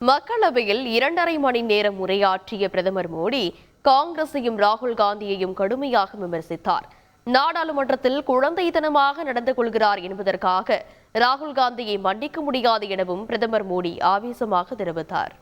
மக்களவையில் இரண்டரை மணி நேரம் உரையாற்றிய பிரதமர் மோடி காங்கிரஸையும் ராகுல் காந்தியையும் கடுமையாக விமர்சித்தார். நாடாளுமன்றத்தில் குழந்தைத்தனமாக நடந்து கொள்கிறார் என்பதற்காக ராகுல் காந்தியை மன்னிக்க முடியாது எனவும் பிரதமர் மோடி ஆவேசமாக தெரிவித்தார்.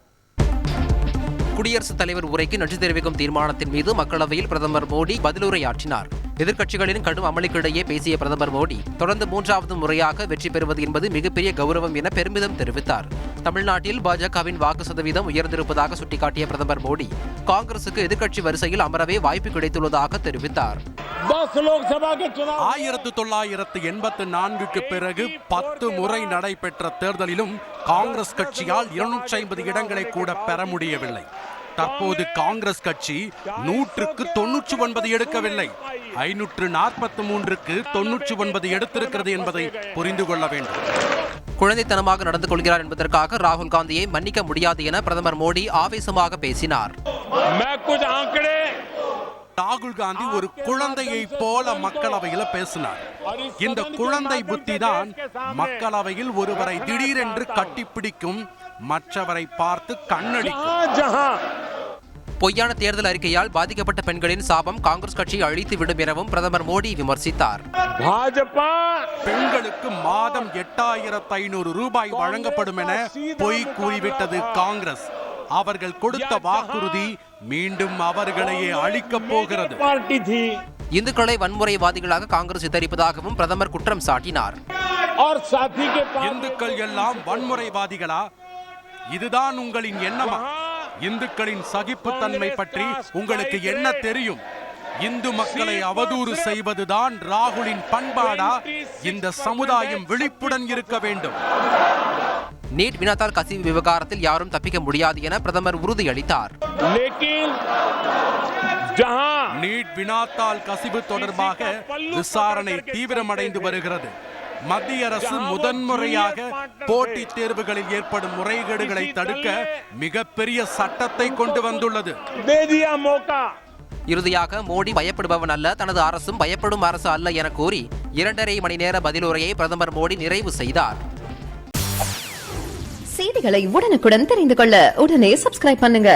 குடியரசுத் தலைவர் உரைக்கு நன்றி தெரிவிக்கும் தீர்மானத்தின் மீது மக்களவையில் பிரதமர் மோடி பதிலுரையாற்றினார் எதிர்க்கட்சிகளின் கடும் அமளிக்கிடையே பேசிய பிரதமர் மோடி தொடர்ந்து மூன்றாவது முறையாக வெற்றி பெறுவது என்பது மிகப்பெரிய கௌரவம் என பெருமிதம் தெரிவித்தார். தமிழ்நாட்டில் பாஜகவின் வாக்கு சதவீதம் உயர்ந்திருப்பதாக சுட்டிக்காட்டிய பிரதமர் மோடி காங்கிரசுக்கு எதிர்க்கட்சி வரிசையில் அமரவே வாய்ப்பு கிடைத்துள்ளதாக தெரிவித்தார். ஆயிரத்தி தொள்ளாயிரத்து எண்பத்து நான்குக்கு பிறகு பத்து முறை நடைபெற்ற தேர்தலிலும் காங்கிரஸ் கட்சியால் இருநூற்றி ஐம்பது இடங்களை கூட பெற முடியவில்லை. தற்போது காங்கிரஸ் கட்சி நூற்றுக்கு தொன்னூற்றி ஒன்பது எடுக்கவில்லை. ஐநூற்று நாற்பத்தி மூன்றுக்கு தொன்னூற்றி ஒன்பது எடுத்திருக்கிறது என்பதை புரிந்து கொள்ள வேண்டும். குழந்தைத்தனமாக நடந்து கொள்கிறார் என்பதற்காக ராகுல் காந்தியை மன்னிக்க முடியாது என பிரதமர் மோடி ஆவேசமாக பேசினார். ராகுல் காந்தி ஒரு குழந்தையை போல மக்களவையில் பேசினார். இந்த குழந்தை புத்தி தான் மக்களவையில் ஒருவரை திடீரென்று கட்டிப்பிடிக்கும் மற்றவரை பார்த்து கண்ணடிக்கும். பொய்யான தேர்தல் அறிக்கையால் பாதிக்கப்பட்ட பெண்களின் சாபம் காங்கிரஸ் கட்சி அழித்துவிடும் எனவும் பிரதமர் மோடி விமர்சித்தார். பாஜக பெண்களுக்கு மாதம் எட்டாயிரத்து ஐநூறு ரூபாய் வழங்கப்படும் என பொய் கூறிவிட்டது காங்கிரஸ். அவர்கள் கொடுத்த வாக்குறுதி மீண்டும் அவர்களையே அழிக்கப் போகிறது. இந்துக்களை வன்முறைவாதிகளாக காங்கிரஸ் சித்தரிப்பதாகவும் பிரதமர் குற்றம் சாட்டினார். இந்துக்கள் எல்லாம் வன்முறைவாதிகளா? இதுதான் உங்களின் எண்ணமா? இந்துக்களின் சகிப்புத்தன்மை பற்றி உங்களுக்கு என்ன தெரியும்? இந்து மக்களை அவதூறு செய்வதுதான் ராகுலின் பண்பாடா? இந்த சமுதாயம் விழிப்புடன் இருக்க வேண்டும். நீட் வினாத்தால் கசிவு விவகாரத்தில் யாரும் தப்பிக்க முடியாது என பிரதமர் உறுதியளித்தார். நீட் வினாத்தால் கசிவு தொடர்பாக விசாரணை தீவிரமடைந்து வருகிறது. மத்திய அரசு முதன்முறையாக போட்டித் தேர்வுகளில் ஏற்படும் முறைகேடுகளை தடுக்க மிகப்பெரிய சட்டத்தை கொண்டு வந்துள்ளது. இறுதியாக மோடி பயப்படுபவன் அல்ல தனது அரசும் பயப்படும் அரசு அல்ல என கூறி இரண்டரை மணி நேர பதிலுரையை பிரதமர் மோடி நிறைவு செய்தார். செய்திகளை உடனுக்குடன் தெரிந்து கொள்ள உடனே சப்ஸ்கிரைப் பண்ணுங்க.